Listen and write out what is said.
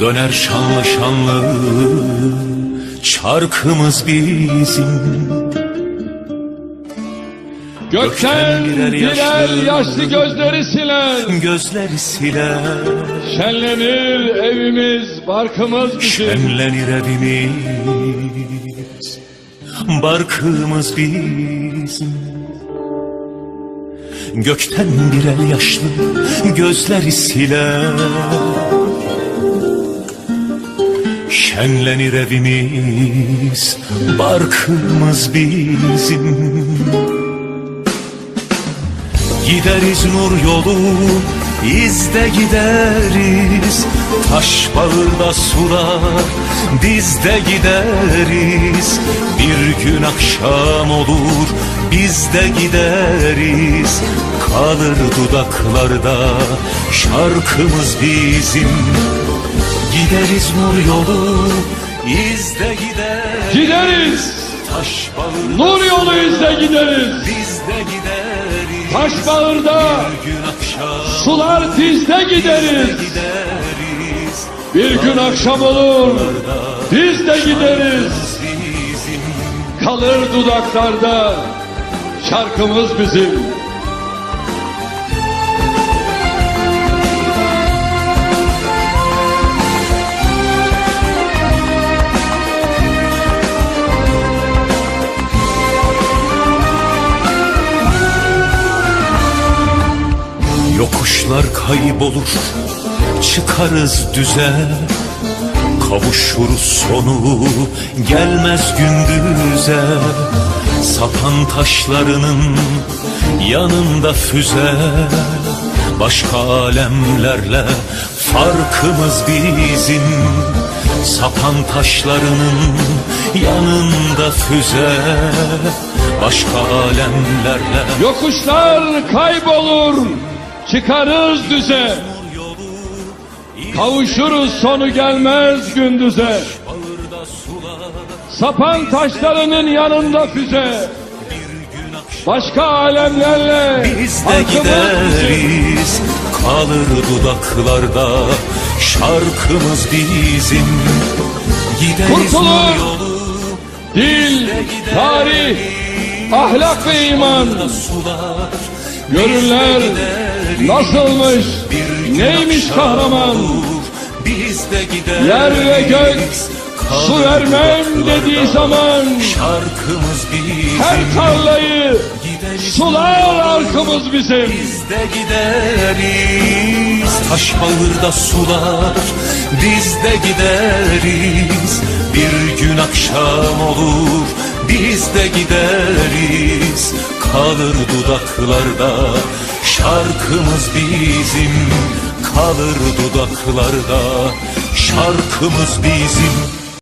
Döner şanlı şanlı çarkımız bizim Gökten birer yaşlı- yaşlı gözleri siler. Gözleri siler Şenlenir evimiz, barkımız bizim. Şenlenir evimiz Barkımız bizim Gökten bir el yaşlı Gözleri siler Şenlenir evimiz Barkımız bizim. Gideriz nur yolu izde gideriz. Taş bağırda sular biz de gideriz. Bir gün akşam olur biz de gideriz. Kalır dudaklarda şarkımız bizim Gideriz nur yolu izde gideriz. Gideriz, Taş bağırda nur yolu izle gideriz. biz de gideriz. Taş bağırda, Bir gün akşam. Sular dizde gideriz. gideriz. Bir gün akşam olur, biz de gideriz. bizim. Kalır dudaklarda, şarkımız bizim. Yokuşlar kaybolur çıkarız düze. Kavuşuruz sonu gelmez gündüze. Sapan taşlarının yanında füze. Başka alemlerle farkımız bizim. Sapan taşlarının yanında füze. Başka alemlerle Yokuşlar kaybolur, çıkarız düze. Kavuşuruz sonu gelmez gündüze. Sapan taşlarının yanında füze. Başka alemlerle Biz de gideriz Kalır dudaklarda Şarkımız bizim Gideriz Kurtulur. yolu Dil, tarih, ahlak ve iman. Görürler nasılmış, neymiş kahraman. Biz de gideriz Yer ve gök su vermem dediği zaman Şarkımız bizim. her tarlayı sular arkamız bizim. Biz de gideriz. Taş bağırda sular. Biz de gideriz. Bir gün akşam olur. Biz de gideriz. Kalır dudaklarda Şarkımız bizim Kalır dudaklarda. Şarkımız bizim